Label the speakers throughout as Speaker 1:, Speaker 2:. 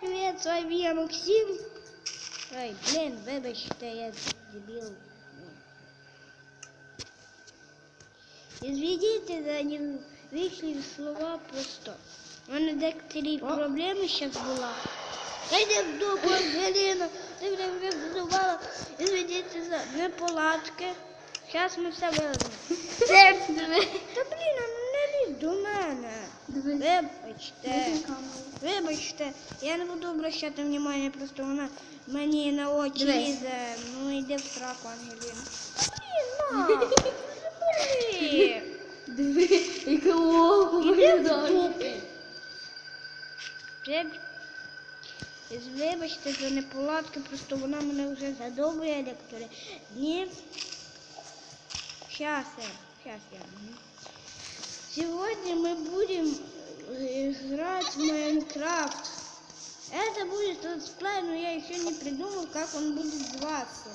Speaker 1: привет, с вами я Максим. Ой, блин, вибачте, я дебил. Извините за невічливі слова просто. У мене декоторі проблеми зараз була. Я йде в дупу, Ангеліна, ти мене вже задувала. Извините за неполадки. Зараз ми все виложимо.
Speaker 2: Серце диви.
Speaker 1: Та блін, до мене. Вибачте. Вибачте, я не буду обращати внимання, просто вона мені на очі лізе. Ну йди в сраку, Ангеліна. Блін. Блін.
Speaker 2: Диви, яке око виглядає.
Speaker 1: Вибачте за неполадки, просто вона мене вже задовбує декоторі дні. Сейчас я, сейчас я. Сегодня мы будем играть в Майнкрафт. Это будет летсплей, но я еще не придумал, как он будет зваться.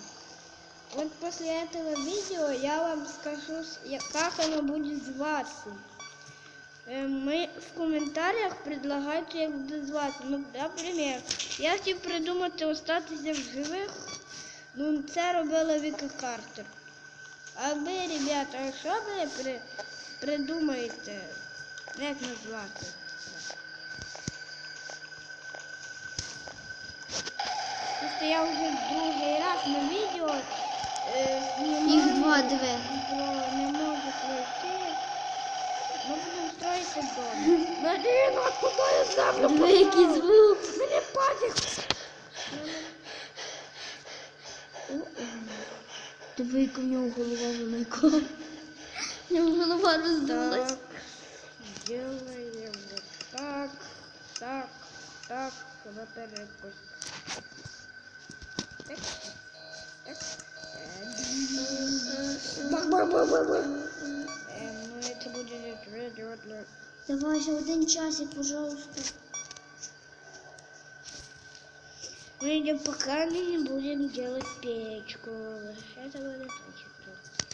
Speaker 1: Вот после этого видео я вам скажу, как оно будет зваться. Э, Мы в коментарях предлагайте, як буде звати. Ну, наприклад, я хотів придумати остатися в живих. Ну, це робила Віка Картер. А ви, ребята, що ви при... придумаєте? Як назвати? Просто я вже другий раз на відео е,
Speaker 2: Їх два,
Speaker 1: про не можу пройти. Ми будемо строїти дом. Маріна, куди я землю
Speaker 2: Диви, який звук.
Speaker 1: Мені пофіг.
Speaker 2: Диви, яка в нього голова велика. В нього голова роздулась.
Speaker 1: Так, делаем вот так, так, так, так. Эм, ну это будет радио
Speaker 2: Давай ще один часик, пожалуйста.
Speaker 1: Мы пока не будем делать печку. Это будет очень круто.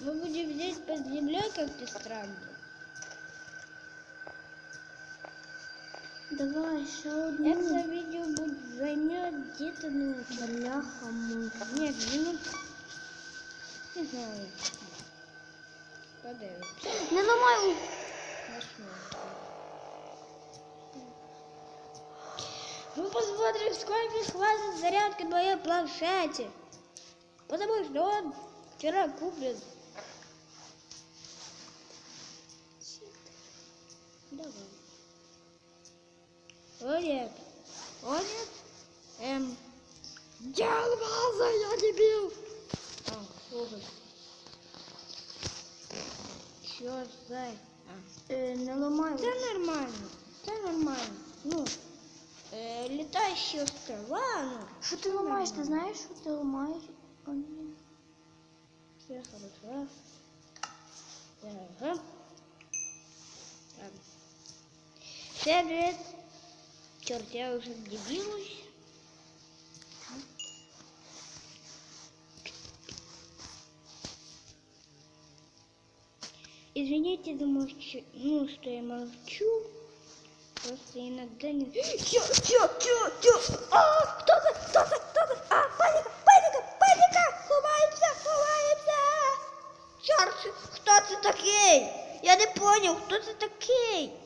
Speaker 1: Мы будем здесь под землей как-то странно.
Speaker 2: Давай ще
Speaker 1: Это
Speaker 2: одну.
Speaker 1: видео будет займет где-то ну
Speaker 2: Бляха муха.
Speaker 1: нет минут не знаю. Подивимось.
Speaker 2: Не.
Speaker 1: Посмотрим. Мы посмотрим, сколько хватит зарядки на моем планшете. Потому что он вчера куплен. Давай. О нет. О нет. Эм. Дел ваза, я дебил. А, слушай. Чё за... А.
Speaker 2: Е, Не ламай.
Speaker 1: Це нормально, це нормально. Ну, е, літаючі острова, ну,
Speaker 2: Що ти ламаєш? Ти знаєш, що ти ламаєш? О, ні.
Speaker 1: все хорошо. Ага. Ладно. Всем привет. Черт, я уже дебилусь. Извините за молчу, ну, что я молчу. Просто иногда не... Чё, чё, чё, чё? А, кто-то, кто-то, кто-то! А, паника, паника, паника! Ховаемся, ховаемся! Чёрт, кто ты такой? Я не понял, кто ты такой?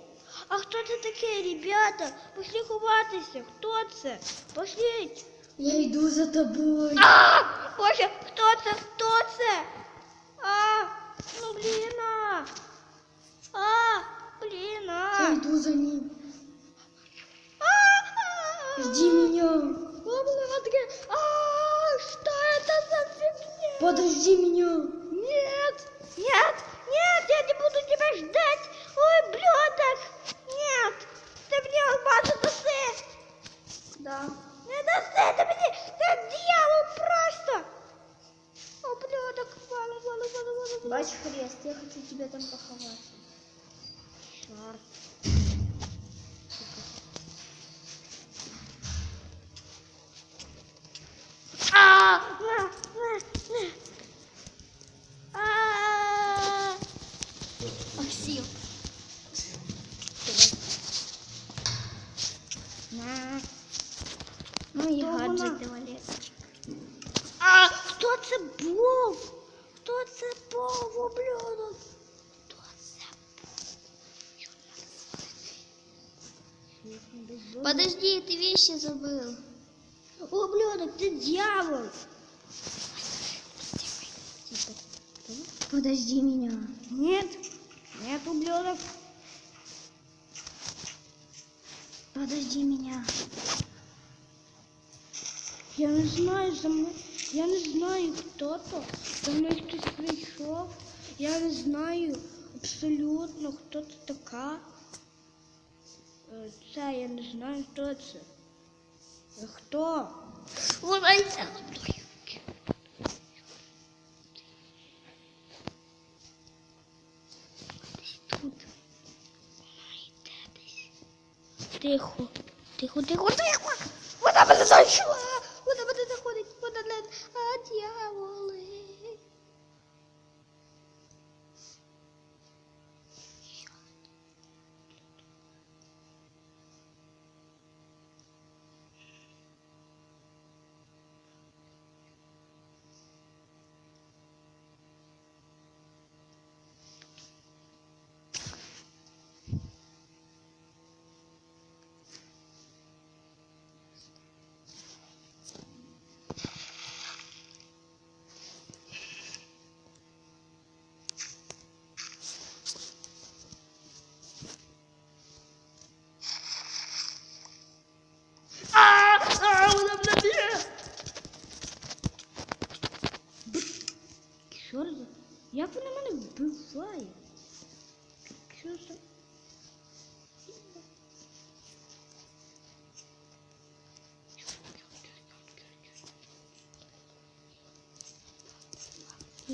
Speaker 1: А хто це такий, ребята? Пошли ховатися. Хто це? Пошли.
Speaker 2: Я йду за тобою.
Speaker 1: А! Боже, хто це? Хто це? А! Ну блін. А! А! Блін.
Speaker 2: Я
Speaker 1: А!
Speaker 2: йду за ним.
Speaker 1: А!
Speaker 2: Жди меня.
Speaker 1: А! Что это за фигня?
Speaker 2: Подожди меня.
Speaker 1: Нет! Нет! Нет! Я не буду тебя ждать! Ой, блюдок! Нет! Ты мне алмазы даси!
Speaker 2: Да.
Speaker 1: Не даси ты мне! Ты дьявол просто! О, блюдок! Вала, вала, вала, вала, вала.
Speaker 2: Бач хрест, я хочу тебя там поховать.
Speaker 1: Чёрт.
Speaker 2: Мої
Speaker 1: Хто вона?
Speaker 2: гаджети.
Speaker 1: А хто це був? Хто це був, ублюдок? Хто це був?
Speaker 2: Подожди, ти вещи забыл.
Speaker 1: Ублюдок, ти дьявол!
Speaker 2: Подожди меня.
Speaker 1: Нет, нет, ублюдок.
Speaker 2: Подожди меня.
Speaker 1: Я не знаю, за мною, я не знаю, хто то. За мною хтось прийшов. Я не знаю абсолютно, хто це така. Це я не знаю, хто це. Хто?
Speaker 2: Вона йде за мною.
Speaker 1: Тихо.
Speaker 2: Тихо, тихо, тихо. Вона мене знайшла.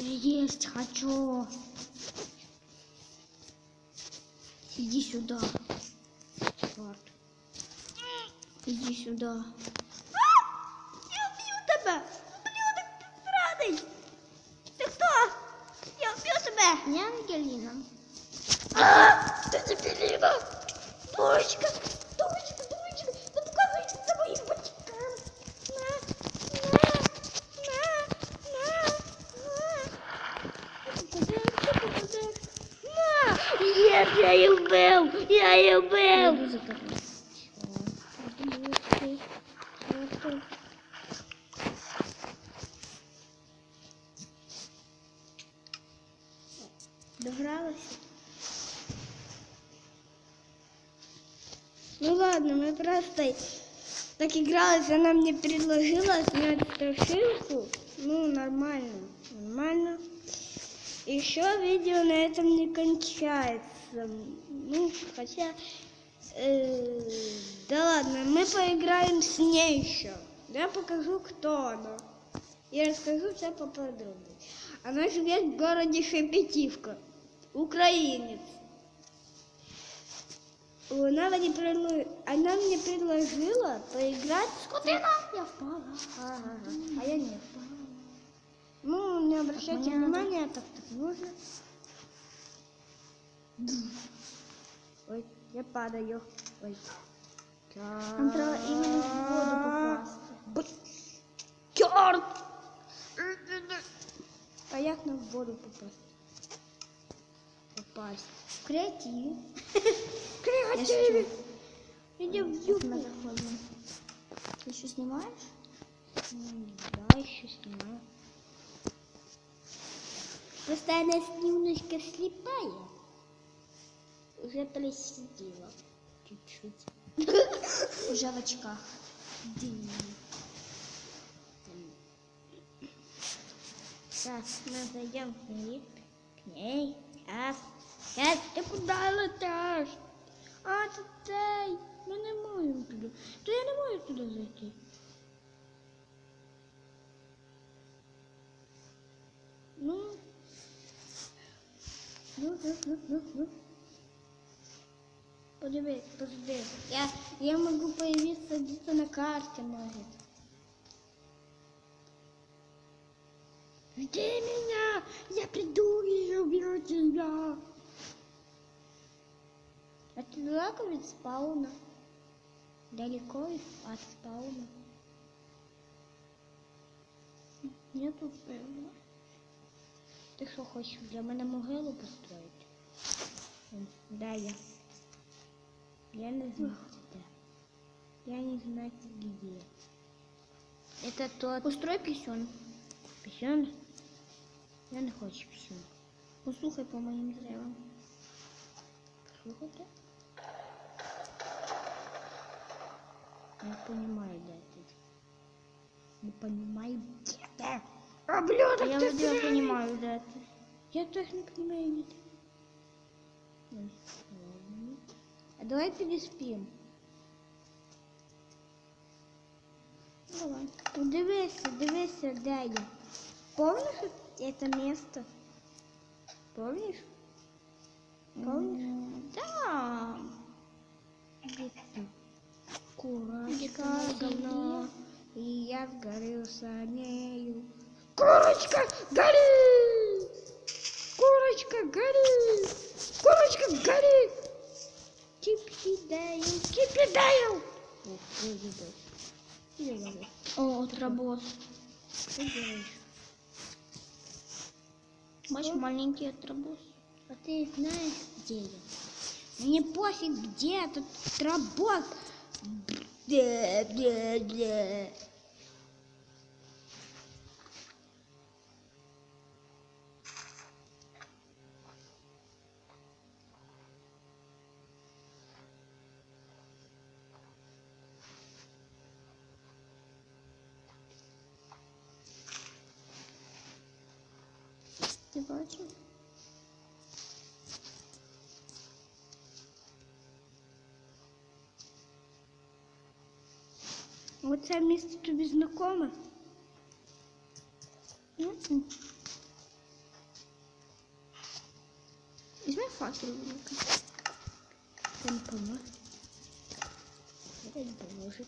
Speaker 2: Есть хочу. Иди сюда.
Speaker 1: Чорт.
Speaker 2: Иди сюда.
Speaker 1: Я вб'ю тебе! Ублюдок, ти зрадий! Ти хто? Я вб'ю тебе!
Speaker 2: Не Ангелина.
Speaker 1: А, дебіліна! Дочка, дочка, за
Speaker 2: тобой.
Speaker 1: Догралась? Ну ладно, мы просто так игралась, она мне предложила снять страшилку. Ну, нормально, нормально. Еще видео на этом не кончается. Ну, хотя... э, да ладно, мы поиграем с ней еще. Я покажу, кто она. И расскажу все поподробнее. Она живет в городе Шепетивка. Украинец. Она мне, предло- она мне предложила поиграть... Скотина! Я впала. Ага, А я не впала. Ну, не обращайте
Speaker 2: понятно.
Speaker 1: внимания, так так нужно. Ой, я падаю. Ой.
Speaker 2: Нам треба іменно в воду попасти.
Speaker 1: Черт! А як нам в воду попасть? Попасть.
Speaker 2: Креатив.
Speaker 1: Креативі. Иди в юбку.
Speaker 2: заходим. Ты еще снимаешь?
Speaker 1: Да, еще снимаю. Просто она немножко слепая. Уже просидела. Чуть-чуть.
Speaker 2: Уже в очках.
Speaker 1: Сейчас мы зайдем к ней. К ней. Сейчас. Сейчас. Ты куда летишь? А, це цей. Ми не можемо туди. То я не можу туди зайти. Ну. Ну, ну. Я, я могу появиться где-то на карте, может. Жди меня! Я приду и убью тебя! Ты далеко спауна?
Speaker 2: Далеко от спауна. Нету певно. Ти що хочеш для мене могилу построїти?
Speaker 1: М, Да, я. Я не знаю, где. Я не знаю, где. Это тот
Speaker 2: Построй пісюн.
Speaker 1: писюн. Я не хочу писюн.
Speaker 2: Послухай по моїм деревам.
Speaker 1: Слухайте. Не понимаю, да, ты. Не понимаю, где ты.
Speaker 2: А я вроде бы понимаю, да. ты.
Speaker 1: Я тоже не понимаю, ты. Ой, ладно. А давай переспим.
Speaker 2: Ну, Давай.
Speaker 1: Ну, Дивися, дивися, я. Помнишь это место? Помнишь? Помнишь?
Speaker 2: Да.
Speaker 1: Ты? Курочка,
Speaker 2: ты
Speaker 1: говно, и я сгорелся нею. Курочка, гори! Курочка, гори! Курочка, гори! Я забыл.
Speaker 2: О, тробос.
Speaker 1: Что делаешь?
Speaker 2: Бачиш, маленький тробос.
Speaker 1: А ты знаешь, где я? Мне пофиг, где тут работ. Бля, бля, бля.
Speaker 2: Ти бачив?
Speaker 1: Оце місце тобі знакоме?
Speaker 2: М-м. Візьми факел великий.
Speaker 1: Це не поможе. Це не поможет.